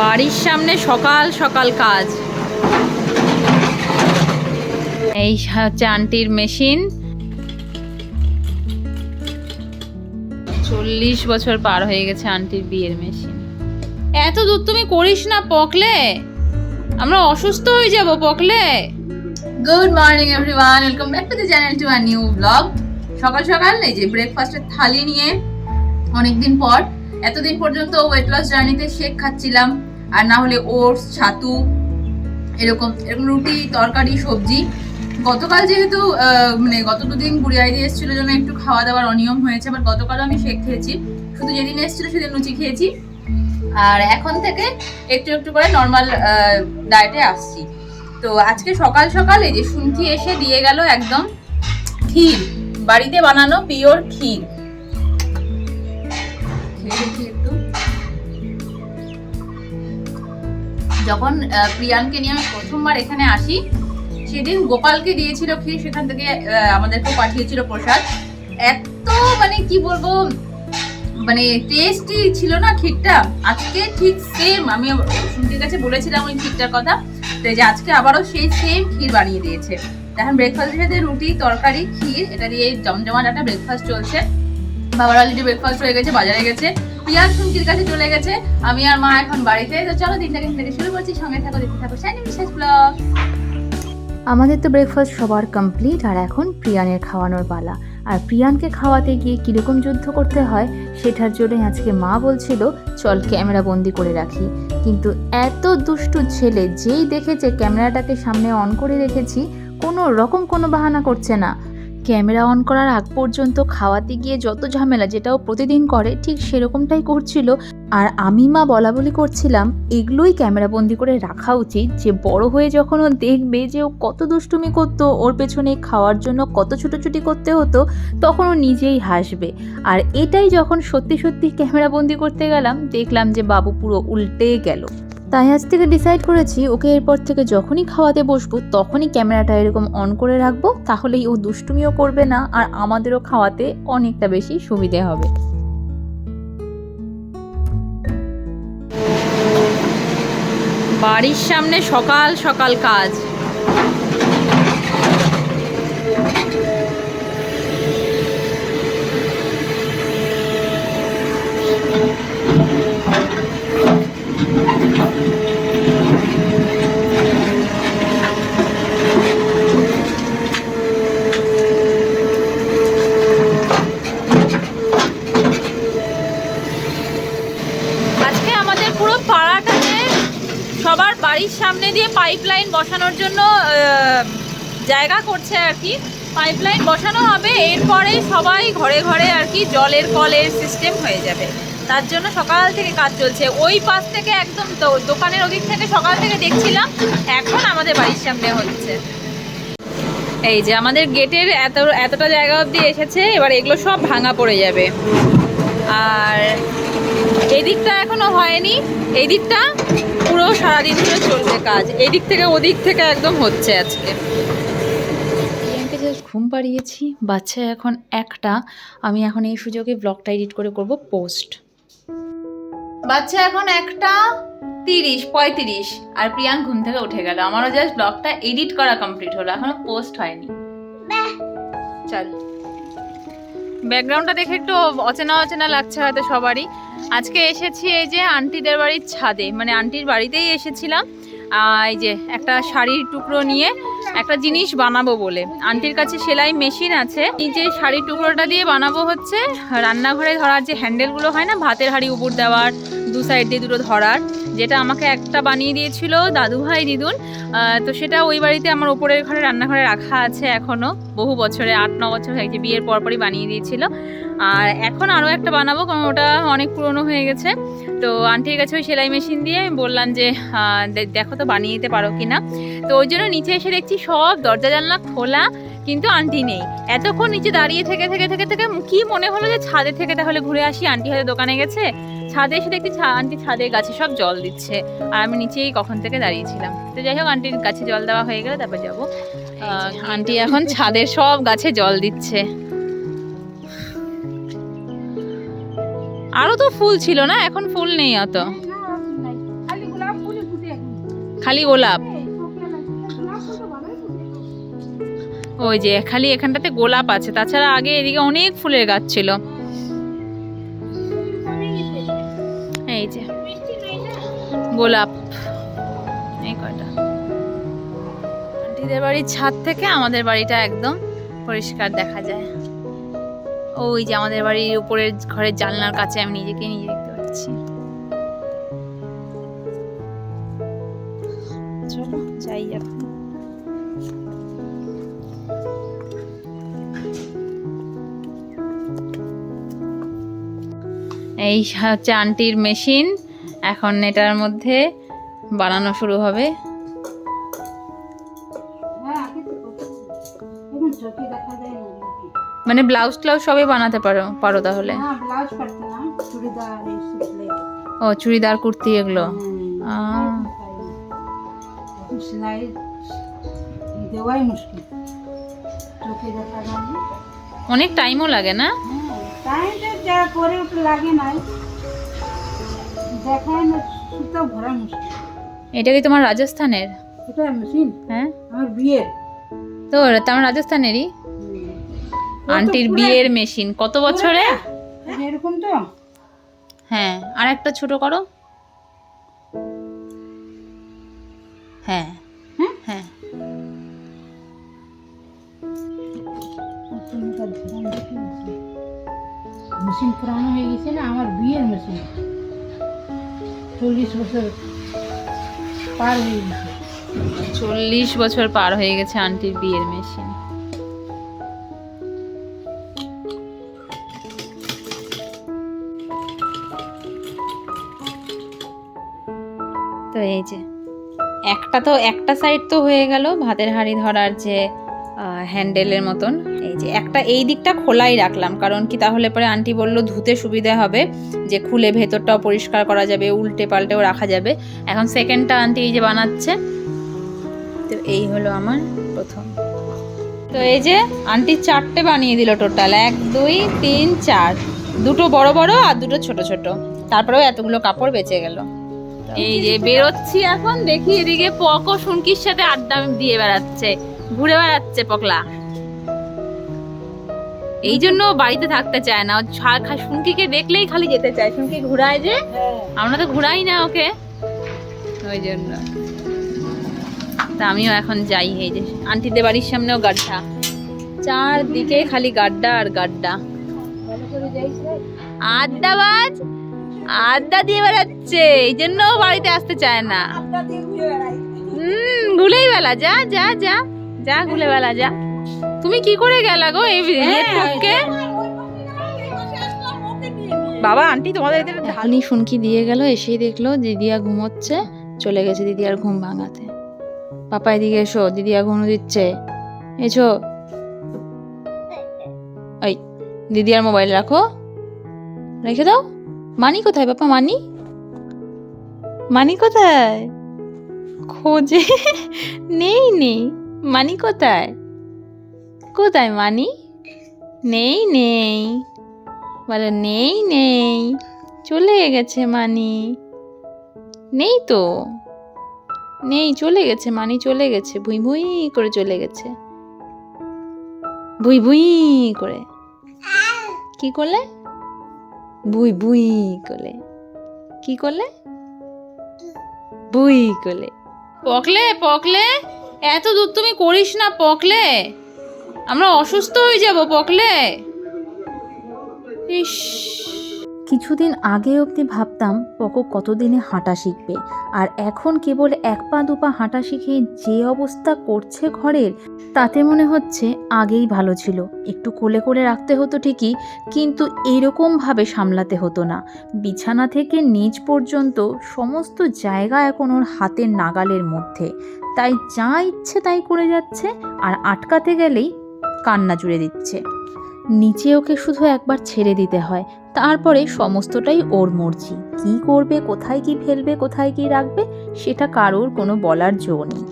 বাড়ির সামনে সকাল সকাল কাজ। এই হচ্ছে আন্টির মেশিন। চল্লিশ বছর পার হয়ে গেছে আন্টির বিয়ের মেশিন। এত দূর তুমি করিস না পকলে। আমরা অসুস্থ হয়ে যাব পকলে। Good morning everyone welcome back to the channel to our new blog সকাল সকাল, এই যে ব্রেকফাস্টের থালি নিয়ে অনেকদিন পর এতদিন পর্যন্ত ওয়েট লস জার্নিতে শেক খাচ্ছিলাম, আর না হলে ওটস, ছাতু, এরকম এরকম রুটি, তরকারি, সবজি। গতকাল যেহেতু মানে গত দুদিন আইডি এসেছিল জন্য একটু খাওয়া দাওয়ার অনিয়ম হয়েছে বাট গতকালও আমি শেক খেয়েছি। শুধু যেদিন এসেছিল সেদিন লুচি খেয়েছি। আর এখন থেকে একটু একটু করে নর্মাল ডায়েটে আসছি। তো আজকে সকাল সকাল এই যে শুনছি এসে দিয়ে গেল একদম ক্ষীর, বাড়িতে বানানো পিওর ক্ষীর। একটু যখন প্রিয়ানকে নিয়ে আমি প্রথমবার এখানে আসি সেদিন গোপালকে দিয়েছিল ক্ষীর সেখান থেকে আহ, আমাদেরকেও পাঠিয়েছিল প্রসাদ। এত মানে কি বলব মানে টেস্টি ছিল না ক্ষীরটা? আজকে ঠিক সেম আমি শুনতে কাছে বলেছিলাম ওই ক্ষীরটার কথা তো যে আজকে আবারও সেই সেম ক্ষীর বানিয়ে দিয়েছে। এখন ব্রেকফাস্টের সাথে রুটি তরকারি ক্ষীর এটা দিয়ে জমজমাট একটা ব্রেকফাস্ট চলছে। বাবার অলরেডি ব্রেকফাস্ট হয়ে গেছে, বাজারে গেছে। পিয়াজ শুনকির কাছে চলে গেছে। আমি আর মা এখন বাড়িতে। তো চলো দিনটা কিন্তু থেকে শুরু করছি। সঙ্গে থাকো, দেখতে থাকো শাইনি বিশেষ ব্লগ আমাদের তো ব্রেকফাস্ট সবার কমপ্লিট আর এখন প্রিয়ানের খাওয়ানোর পালা। আর প্রিয়ানকে খাওয়াতে গিয়ে কীরকম যুদ্ধ করতে হয়, সেটার জন্যই আজকে মা বলছিল, চল ক্যামেরা বন্দি করে রাখি। কিন্তু এত দুষ্টু ছেলে, যেই দেখেছে ক্যামেরাটাকে সামনে অন করে রেখেছি, কোনো রকম কোনো বাহানা করছে না। ক্যামেরা অন করার আগ পর্যন্ত খাওয়াতে গিয়ে যত ঝামেলা যেটাও প্রতিদিন করে, ঠিক সেরকমটাই করছিল। আর আমি মা বলা বলি করছিলাম, এগুলোই ক্যামেরা বন্দি করে রাখা উচিত। যে বড় হয়ে যখন ও দেখবে যে ও কত দুষ্টুমি করতো, ওর পেছনে খাওয়ার জন্য কত ছুটোছুটি করতে হতো, তখন ও নিজেই হাসবে। আর এটাই যখন সত্যি সত্যি ক্যামেরা বন্দি করতে গেলাম, দেখলাম যে বাবু পুরো উল্টে গেল। তাই আজ থেকে ডিসাইড করেছি, ওকে এরপর থেকে যখনই খাওয়াতে বসবো, তখনই ক্যামেরাটা এরকম অন করে রাখব, তাহলেই ও দুষ্টুমিও করবে না, আর আমাদেরও খাওয়াতে অনেকটা বেশি সুবিধে হবে। বাড়ির সামনে সকাল সকাল কাজ আজকে আমাদের পুরো পাড়াটাতে সবার বাড়ির সামনে দিয়ে পাইপলাইন বসানোর জন্য জায়গা করছে আর কি। পাইপলাইন বসানো হবে এরপরেই সবাই ঘরে ঘরে আর কি জলের কলের সিস্টেম হয়ে যাবে। তার জন্য সকাল থেকে কাজ চলছে। ওই পাশ থেকে একদম দোকানের ওদিক থেকে সকাল থেকে দেখছিলাম, এখন আমাদের বাড়ির সামনে হচ্ছে। এই যে আমাদের গেটের এত, এতটা জায়গা অবধি এসেছে, এবার এগুলো সব ভাঙা পড়ে যাবে। আর এই দিকটা এখনও হয়নি এই দিকটা পুরো সারাদিন ধরে চলবে কাজ। এই দিক থেকে ওদিক থেকে একদম হচ্ছে আজকে। প্রিয়াঙ্কে জাস্ট ঘুম পাড়িয়েছি বাচ্চা এখন একটা আমি এখন এই সুযোগে ব্লগটা এডিট করে করব পোস্ট বাচ্চা এখন একটা তিরিশ পঁয়ত্রিশ আর প্রিয়াঙ্ক ঘুম থেকে উঠে গেল। আমারও জাস্ট ব্লগটা এডিট করা কমপ্লিট হলো এখনও পোস্ট হয়নি। চল। ব্যাকগ্রাউন্ডটা দেখে একটু অচেনা অচেনা লাগছে হয়তো সবারই। আজকে এসেছি এই যে আন্টিদের বাড়ির ছাদে মানে আন্টির বাড়িতেই এসেছিলাম। এই যে একটা শাড়ির টুকরো নিয়ে একটা জিনিস বানাবো বলে। আন্টির কাছে সেলাই মেশিন আছে। এই যে শাড়ির টুকরোটা দিয়ে বানাবো হচ্ছে। রান্নাঘরে ধরার যে হ্যান্ডেলগুলো হয় না, ভাতের হাড়ি, উপর দেওয়ার দু সাইড দিয়ে দুটো ধরার, যেটা আমাকে একটা বানিয়ে দিয়েছিল দাদু ভাই দিদুন। তো সেটা ওই বাড়িতে আমার ওপরের ঘরে রান্নাঘরে রাখা আছে এখনও, বহু বছরে, আট, ন বছর হয়েছে বিয়ের পরপরই বানিয়ে দিয়েছিল। আর এখন আরও একটা বানাবো, কারণ ওটা অনেক পুরনো হয়ে গেছে। তো আন্টির কাছে ওই সেলাই মেশিন দিয়ে আমি বললাম যে দেখো তো বানিয়ে দিতে পারো কি না তো ওই জন্য নিচে এসে দেখছি সব দরজা জানলা খোলা কিন্তু আন্টি নেই। এতক্ষণ নিচে দাঁড়িয়ে থেকে থেকে থেকে থেকে কি মনে হলো যে ছাদে থেকে তাহলে ঘুরে আসি? আন্টি হয়তো দোকানে গেছে। ছাদে এসে দেখছি ছা- আন্টি ছাদে গাছে সব জল দিচ্ছে। আর আমি নিচেই কখন থেকে দাঁড়িয়েছিলাম। তো যাই হোক আন্টির গাছে জল দেওয়া হয়ে গেলে তারপর যাব। আন্টি এখন ছাদের সব গাছে জল দিচ্ছে। আরও তো ফুল ছিল না? এখন ফুল নেই অত। খালি গোলাপ? ওই যে খালি এখানটাতে গোলাপ আছে, তাছাড়া আগে এদিকে অনেক ফুলের গাছ ছিল। এই যে, গোলাপ, এই কয়টা। আন্টিদের বাড়ির ছাদ থেকে আমাদের বাড়িটা একদম পরিষ্কার দেখা যায়। ওই যে আমাদের বাড়ির উপরের ঘরের জানলার কাছে আমি নিজেকে নিজে দেখতে পাচ্ছি। চলো, যাই এখন। এই হচ্ছে আন্টির মেশিন। এখন এটার মধ্যে বানানো শুরু হবে। না মানে ব্লাউজ ট্লাউজ সবই বানাতে পারো পারো তাহলে? ও চুড়িদার কুর্তি এগুলো? হ্যাঁ, অনেক টাইমও লাগে না? হ্যাঁ যা করে উঠলে লাগে না দেখায় না সুতো ভরা মুশকিল। এটা কি তোমার রাজস্থানের? এটা মেশিন? হ্যাঁ। আমার বিয়ের। তো তোমার রাজস্থানেরই? আন্টির বিয়ের মেশিন কত বছরে? এরকম তো। হ্যাঁ আর একটা ছোট করো। হ্যাঁ হ্যাঁ? হ্যাঁ। পুরানো হয়ে গেছে না, আমার বিয়ের মেশিন চল্লিশ বছর পার হয়ে গেছে। চল্লিশ বছর পার হয়ে গেছে আন্টির বিয়ের মেশিন তো এই যে, একটা তো, একটা সাইড তো হয়ে গেল, ভাতের হাঁড়ি ধরার যে হ্যান্ডেলের মতন। এই যে একটা এই দিকটা খোলাই রাখলাম, কারণ কি তাহলে পরে আন্টি বলল ধুতে সুবিধা হবে, যে খুলে ভেতরটাও পরিষ্কার করা যাবে উল্টে পাল্টেও রাখা যাবে। এখন সেকেন্ডটা আন্টি এই যে বানাচ্ছে। তো এই হলো আমার প্রথম। তো এই যে আন্টি চারটে বানিয়ে দিল টোটাল এক, দুই, তিন, চার। দুটো বড় বড় আর দুটো ছোট ছোট। তারপরেও এতগুলো কাপড় বেঁচে গেল। এই যে বেরোচ্ছি এখন, দেখি এদিকে পক শুনকির সাথে আড্ডা দিয়ে বেড়াচ্ছে। ঘুরে বেড়াচ্ছে পকলা। এই জন্য বাড়িতে থাকতে চায় না। শুনকিকে দেখলেই খালি যেতে চায়। শুনকি ঘুরায় যে, আমরা তো ঘুরাই না ওকে। ওই জন্য। তা আমিও এখন যাই এই যে। আন্টিদের বাড়ির সামনেও গাড্ডা। চারদিকে খালি গাড্ডা আর গাড্ডা। আড্ডাবাজ! আড্ডা দিয়ে বেড়াচ্ছে। এই জন্য বাড়িতে আসতে চায় না। হুম ঘুলেই বেলা যা যা যা। যা ঘুলে বেলা যা। তুমি কি করে গেলা গো এই ইয়ের বাবা আন্টি তোমাদের এদের শুনকি দিয়ে গেল এসেই দেখল দিদিয়া ঘুমোচ্ছে চলে গেছে দিদিয়ার ঘুম ভাঙাতে। পাপা এদিকে এসো দিদিয়া ঘুম দিচ্ছে। এসো। ওই দিদিয়ার মোবাইল রাখো। রেখে দাও। মানি কোথায় বাপা মানি? মানি কোথায়? খোঁজে নেই নেই। মানি কোথায়? কোথায় মানি? নেই নেই। বলে, নেই নেই। চলে গেছে মানি। নেই তো। নেই, চলে গেছে মানি, চলে গেছে। ভুই ভুই করে চলে গেছে। ভুই ভুই করে। কি করলে? ভুই ভুই করলে কি করলে? ভুই করলে পকলে পকলে। এত দূর তুমি করিস না, পকলে। আমরা অসুস্থ হয়ে যাব, পকলে। ইস। কিছুদিন আগে অবধি ভাবতাম পকো কতদিনে হাঁটা শিখবে, আর এখন কেবল এক পা, দু পা হাঁটা শিখে যে অবস্থা করছে ঘরের, তাতে মনে হচ্ছে আগেই ভালো ছিল। একটু কোলে করে রাখতে হতো ঠিকই, কিন্তু এরকমভাবে সামলাতে হতো না। বিছানা থেকে নিচ পর্যন্ত সমস্ত জায়গা এখন ওর হাতের নাগালের মধ্যে। তাই যা ইচ্ছে তাই করে যাচ্ছে আর আটকাতে গেলেই কান্না জুড়ে দিচ্ছে। নিচে ওকে শুধু একবার ছেড়ে দিতে হয়, তারপরে সমস্তটাই ওর মর্জি। কি করবে, কোথায় কি ফেলবে, কোথায় কি রাখবে, সেটা কারোর কোনো বলার জো নেই।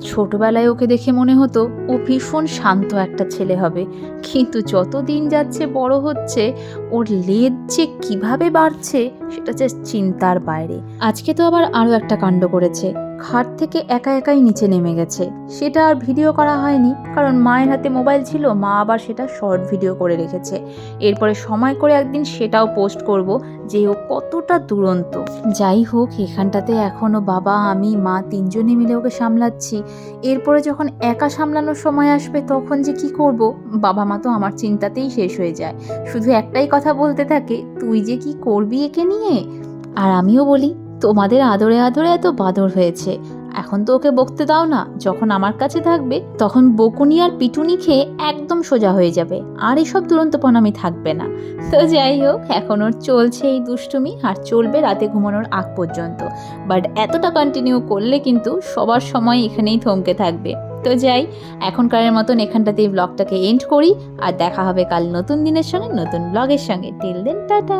ছোটবেলায় ওকে দেখে মনে হতো ও ভীষণ শান্ত একটা ছেলে হবে, কিন্তু যত দিন যাচ্ছে বড় হচ্ছে, ওর লেজ যে কীভাবে বাড়ছে, সেটা যে চিন্তার বাইরে। আজকে তো আবার আরও একটা কাণ্ড করেছে। খাট থেকে একা একাই নিচে নেমে গেছে। সেটা আর ভিডিও করা হয়নি, কারণ মায়ের হাতে মোবাইল ছিল, মা আবার সেটা শর্ট ভিডিও করে রেখেছে। এরপরে সময় করে একদিন সেটাও পোস্ট করব যে ও কতটা দুরন্ত। যাই হোক, এখানটাতে এখনও বাবা, আমি, মা তিনজনে মিলে ওকে সামলাচ্ছি। এরপরে যখন একা সামলানোর সময় আসবে, তখন যে কি করব? বাবা মা তো আমার চিন্তাতেই শেষ হয়ে যায়। শুধু একটাই কথা বলতে থাকে, তুই যে কি করবি একে নিয়ে? আর আমিও বলি তোমাদের আদরে আদরে এত বাদর হয়েছে। এখন তো ওকে বকতে দাও না, যখন আমার কাছে থাকবে, তখন বকুনি আর পিটুনি খেয়ে একদম সোজা হয়ে যাবে, আর এসব দুরন্তপনামি থাকবে না। তো যাই হোক, এখন ওর চলছে এই দুষ্টুমি, আর চলবে রাতে ঘুমানোর আগ পর্যন্ত। বাট এতটা কন্টিনিউ করলে কিন্তু সবার সময় এখানেই থমকে থাকবে। তো যাই, এখনকারের মতন এখানটাতেই ব্লগটাকে এন্ড করি, আর দেখা হবে কাল নতুন দিনের সঙ্গে, নতুন ব্লগের সঙ্গে। Till then tata